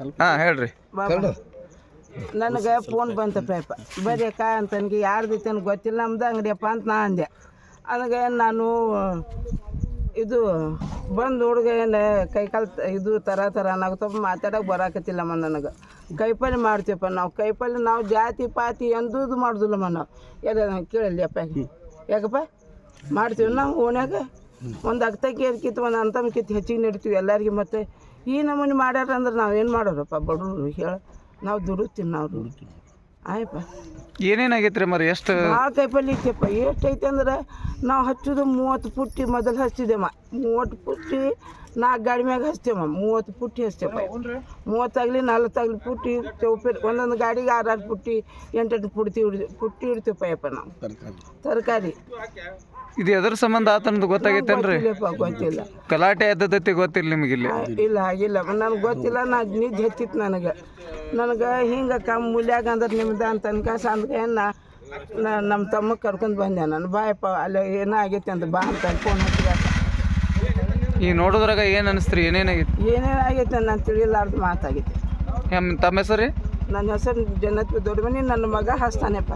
ಹಾಂ ಹೇಳ್ರಿ. ನನಗೆ ಫೋನ್ ಬಂತ ಪೇಪ. ಬರೀ ಅಕ್ಕ ಅಂತ ನನಗೆ ಯಾರ್ದೈತೆ ಗೊತ್ತಿಲ್ಲ ನಮ್ದು ಅಂಗಡಿಯಪ್ಪ ಅಂತ ನಾ ಅಂದೆ. ಅದಕ್ಕೆ ನಾನು ಇದು ಬಂದು ಹುಡುಗ ಏನು ಕೈಕಾಲು ಇದು ಥರ ಥರ ಅನ್ನಕತ್ತಪ್ಪ ಮಾತಾಡೋಕೆ ಬರಾಕತ್ತಿಲ್ಲಮ್ಮ ನನಗೆ. ಕೈಪಲ್ಲೆ ಮಾಡ್ತೀವಪ್ಪ ನಾವು. ಕೈಪಲ್ಲೆ ನಾವು ಜಾತಿ ಪಾತಿ ಎಂದೂದು ಮಾಡೋದಿಲ್ಲಮ್ಮ ನಾವು. ಎಲ್ಲ ಕೇಳಲಿ ಅಪ್ಪ ಯಾಕಪ್ಪ? ಮಾಡ್ತೀವಿ ನಾವು ಓಣ್ಯಾಗ? ಒಂದು ಅಗ್ತಕ್ಕೆ ಕಿತ್ತು ಒಂದು ಅಂತಮ್ ಕಿತ್ತು ಹೆಚ್ಚಿಗೆ ನೀಡ್ತೀವಿ ಎಲ್ಲರಿಗೆ. ಮತ್ತು ಈ ನಮೂನೆ ಮಾಡ್ಯಾರ ಅಂದ್ರೆ ನಾವೇನು ಮಾಡೋರಪ್ಪ ಬಡವರು ಹೇಳ ನಾವು ದುಡಿತೀವಿ ನಾವು ದುಡಿತೀವಿ ಆಯಪ್ಪ ಏನೇನಾಗೈತ್ರಿ ಮರಿ ಎಷ್ಟು? ಆ ಕೈಪಲ್ಲಿ ಐತೆಪ್ಪ. ಎಷ್ಟು ಐತೆ ಅಂದ್ರೆ ನಾವು ಹಚ್ಚೋದು ಮೂವತ್ತು ಪುಟ್ಟಿ ಮೊದಲು ಹಚ್ತಿದ್ದೆಮ್ಮ ಮೂವತ್ತು ಪುಟ್ಟಿ ನಾಲ್ಕು ಗಾಡಿ ಮ್ಯಾಗ ಹಚ್ತೇವೆ ಮೂವತ್ತು ಪುಟ್ಟಿ ಹಚ್ತೇವೆ ಮೂವತ್ತಾಗಲಿ ನಲ್ವತ್ತಾಗಲಿ ಪುಟ್ಟಿ ಚೌಪೇರಿ ಒಂದೊಂದು ಗಾಡಿಗೆ ಆರಾರು ಪುಟ್ಟಿ ಎಂಟೆಂಟು ಪುಟ್ಟಿ ಹಿಡಿದು ಪುಟ್ಟಿ ಹಿಡ್ತೀವಪ್ಪ ಯಪ್ಪ ನಾವು. ತರಕಾರಿ. ಇದು ಎದ್ರ ಸಂಬಂಧ ಆತನದು ಗೊತ್ತಾಗೈತೇನ್ರಿ? ಗೊತ್ತಿಲ್ಲ. ಗಲಾಟೆ ಎದ್ದದೈತಿ ಗೊತ್ತಿಲ್ಲ ನಿಮಗೆ ಇಲ್ಲ ಇಲ್ಲ ಆಗಿಲ್ಲ ನನಗೆ ಗೊತ್ತಿಲ್ಲ ನಾ ನಿದ್ದೆ ಹತ್ತಿತ್ತು ನನಗೆ. ನನಗೆ ಹಿಂಗೆ ಕಮ್ಮಿ ಮೂಲ್ಯಾಗ ಅಂದ್ರೆ ನಿಮ್ದು ಅಂತ ಅನ್ಕಾಸ ಅಂದ್ರೆ ನಾ ನಾ- ನಮ್ಮ ತಮ್ಮ ಕರ್ಕೊಂಡು ಬಂದೆ ನಾನು. ಬಾಯಪ್ಪ ಅಲ್ಲ ಏನೋ ಆಗೈತೆ ಅಂತ ಬಾ ಅಂತ ಫೋನ್ ಹಚ್ಚಿದಾಗ ಈಗ ನೋಡೋದ್ರಾಗ ಏನು ಅನಿಸ್ತ್ರಿ? ಏನೇನಾಗೈತಿ ಏನೇನು ಆಗೈತೆ ನಾನು ತಿಳಿಲಾರ್ದು ಮಾತಾಗೈತೆ ತಮ್ಮ ಹೆಸರು ರೀ? ನನ್ನ ಹೆಸರು ಜನ್ನತ್ ದೊಡ್ಡ ಮನೆ ನನ್ನ ಮಗ ಹಸ್ತಾನೆಪ್ಪ